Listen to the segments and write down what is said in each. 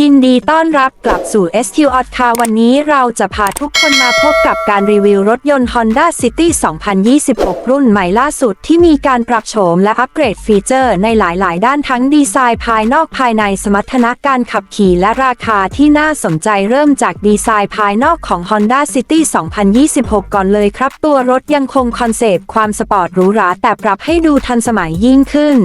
ยินดีต้อนรับกลับสู่ SQ o t Car วันนี้เราจะพาทุกคนมาพบกับการรีวิวรถยนต์ Honda City 2026 รุ่นใหม่ล่าสุดที่มีการปรับโฉมและอัปเกรดฟีเจอร์ในหลายๆ ด้านทั้งดีไซน์ภายนอกภายในสมรรถนะการขับขี่และราคาที่น่าสนใจเริ่มจากดีไซน์ภายนอกของ Honda City 2026 ก่อนเลยครับ ตัวรถยังคงคอนเซปต์ความสปอร์ตหรูหราแต่ปรับให้ดูทันสมัยยิ่งขึ้น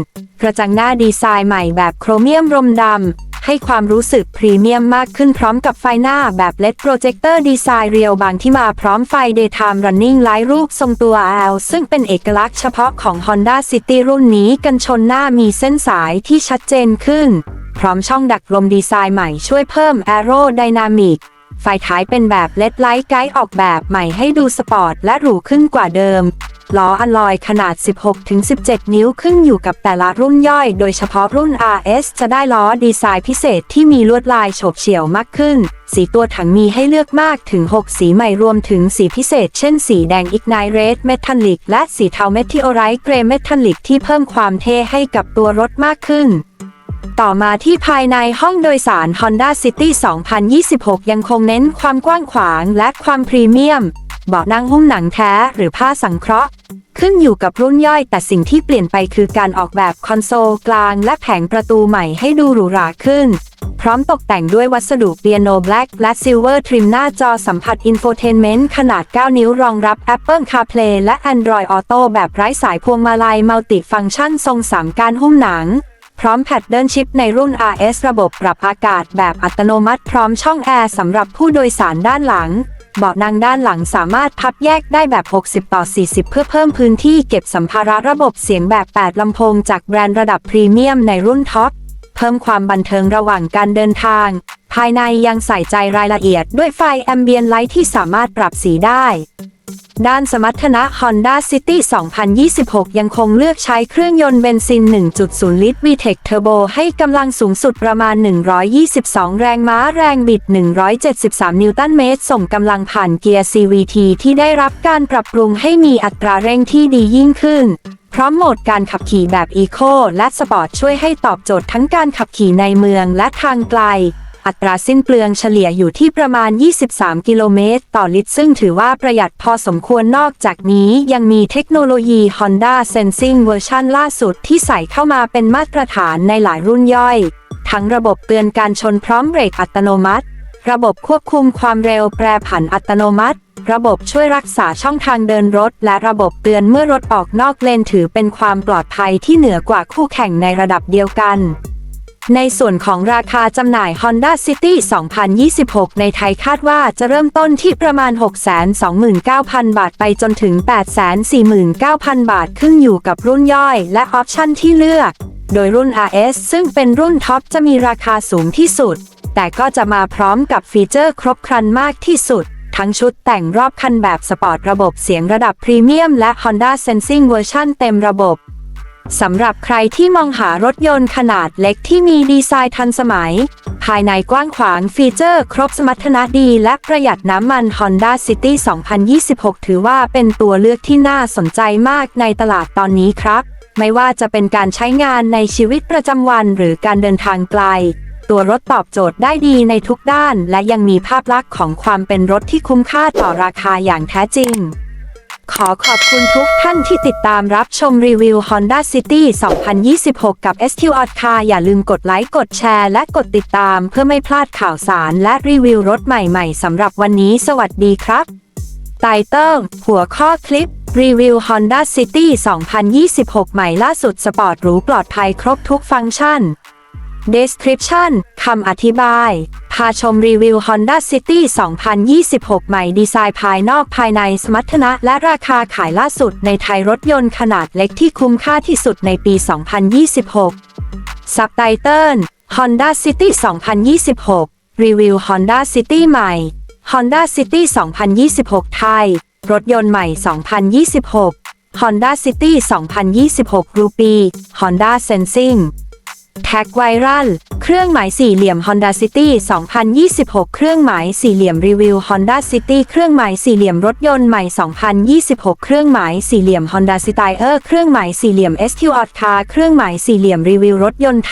กระจังหน้าดีไซน์ใหม่แบบโครเมียมรมดำ ให้ความรู้สึกพรีเมียมมากขึ้นพร้อมกับไฟหน้าแบบ LED Projector ดีไซน์เรียวบางที่มาพร้อมไฟ Daytime Running Light รูปทรงตัว L ซึ่งเป็นเอกลักษณ์เฉพาะของ Honda City รุ่นนี้กันชนหน้ามีเส้นสายที่ชัดเจนขึ้น พร้อมช่องดักลมดีไซน์ใหม่ช่วยเพิ่ม Aerodynamic ไฟท้ายเป็นแบบ LED Light Guide ออกแบบใหม่ให้ดูสปอร์ตและหรูขึ้นกว่าเดิม ล้ออัลลอยขนาด 16-17 นิ้วขึ้นอยู่กับแต่ละรุ่นย่อย โดยเฉพาะรุ่น RS จะได้ล้อดีไซน์พิเศษที่มีลวดลายโฉบเฉี่ยวมากขึ้น สีตัวถังมีให้เลือกมากถึง 6 สีใหม่รวมถึงสีพิเศษ เช่นสีแดง Ignite Red Metallic และสีเทา Meteorite Grey Metallic ที่เพิ่มความเท่ให้กับตัวรถมากขึ้นต่อมาที่ภายในห้องโดยสาร Honda City 2026 ยังคงเน้นความกว้างขวางและความพรีเมียม เบาะนั่งหุ้มหนังแท้หรือผ้าสังเคราะห์ ขึ้นอยู่กับรุ่นย่อยแต่สิ่งที่เปลี่ยนไปคือการออกแบบคอนโซลกลางและแผงประตูใหม่ให้ดูหรูหราขึ้น พร้อมตกแต่งด้วยวัสดุเปียโนแบล็กและซิลเวอร์ทริมหน้าจอสัมผัสอินโฟเทนเมนต์ขนาด 9 นิ้วรองรับ Apple CarPlay และ Android Auto แบบไร้สายพวงมาลัยมัลติฟังก์ชันทรงสามการหุ้มหนังพร้อมแพดเดิลชิปในรุ่น RS ระบบปรับอากาศแบบอัตโนมัติ พร้อมช่องแอร์สำหรับผู้โดยสารด้านหลัง เบาะนั่งด้านหลังสามารถพับแยกได้แบบ 60 ต่อ 40 เพื่อเพิ่มพื้นที่เก็บสัมภาระระบบเสียงแบบ 8 ลำโพงจากแบรนด์ระดับพรีเมียมในรุ่นท็อป เพิ่มความบันเทิงระหว่างการเดินทาง ภายในยังใส่ใจรายละเอียดด้วยไฟแอมเบียนไลท์ที่สามารถปรับสีได้ ด้านสมรรถนะ Honda City 2026 ยังคงเลือกใช้เครื่องยนต์เบนซิน 1.0 ลิตร VTEC Turbo ให้กำลังสูงสุดประมาณ 122 แรงม้าแรงบิด 173 นิวตันเมตร ส่งกำลังผ่านเกียร์ CVT ที่ได้รับการปรับปรุงให้มีอัตราเร่งที่ดียิ่งขึ้น พร้อมโหมดการขับขี่แบบ Eco และ Sport ช่วยให้ตอบโจทย์ทั้งการขับขี่ในเมืองและทางไกล อัตราสิ้นเปลืองเฉลี่ยอยู่ที่ประมาณ 23 กิโลเมตร ต่อลิตร ซึ่งถือว่าประหยัดพอสมควรนอกจากนี้ยังมีเทคโนโลยี Honda Sensing เวอร์ชันล่าสุดที่ใส่เข้ามาเป็นมาตรฐานในหลายรุ่นย่อย ทั้งระบบเตือนการชนพร้อมเบรกอัตโนมัติ ระบบควบคุมความเร็วแปรผันอัตโนมัติ ระบบช่วยรักษาช่องทางเดินรถ และระบบเตือนเมื่อรถออกนอกเลนถือเป็นความปลอดภัยที่เหนือกว่าคู่แข่งในระดับเดียวกัน ในส่วนของราคาจำหน่าย Honda City 2026 ในไทยคาดว่าจะเริ่มต้นที่ประมาณ 629,000 บาทไปจนถึง 849,000 บาทขึ้นอยู่กับรุ่นย่อยและออปชั่นที่เลือก โดยรุ่น RS ซึ่งเป็นรุ่นท็อปจะมีราคาสูงที่สุด แต่ก็จะมาพร้อมกับฟีเจอร์ครบครันมากที่สุด ทั้งชุดแต่งรอบคันแบบสปอร์ตระบบเสียงระดับพรีเมียมและ Honda Sensing เวอร์ชันเต็มระบบ สำหรับใครที่มองหารถยนต์ขนาดเล็กที่มีดีไซน์ทันสมัย ภายในกว้างขวางฟีเจอร์ครบสมรรถนะดีและประหยัดน้ำมัน Honda City 2026 ถือว่าเป็นตัวเลือกที่น่าสนใจมากในตลาดตอนนี้ครับ ไม่ว่าจะเป็นการใช้งานในชีวิตประจำวันหรือการเดินทางไกล ตัวรถตอบโจทย์ได้ดีในทุกด้าน และยังมีภาพลักษณ์ของความเป็นรถที่คุ้มค่าต่อราคาอย่างแท้จริง ขอขอบคุณทุกท่านที่ติดตามรับชมรีวิว Honda City 2026 กับ SQ o t Car อย่าลืมกดไลค์ กดแชร์ และกดติดตามเพื่อไม่พลาดข่าวสารและรีวิวรถใหม่ๆสำหรับวันนี้สวัสดีครับไตเติ้ลหัวข้อคลิป รีวิว Honda City 2026 ใหม่ล่าสุดสปอร์ตหรูปลอดภัยครบทุกฟังก์ชัน Description คำอธิบายาชมรีวิว Honda City 2026 ใหม่ดีไซน์ภายนอกภายในสมรรถนะและราคาขายล่าสุดในไทยรถยนต์ขนาดเล็กที่คุ้มค่าที่สุดในปี 2026 ซับไตเติล Honda City 2026 รีวิว Honda City ใหม่ Honda City 2026 ไทย รถยนต์ใหม่ 2026 Honda City 2026 รูปี Honda Sensing แท็กไวรัล เครื่องหมายสี่เหลี่ยม Honda City 2026 เครื่องหมายสี่เหลี่ยมรีวิว Honda City เครื่องหมายสี่เหลี่ยมรถยนต์ใหม่ 2026 เครื่องหมายสี่เหลี่ยม Honda styler เครื่องหมายสี่เหลี่ยม SQ o t Car เครื่องหมายสี่เหลี่ยมรีวิวรถยนต์ไท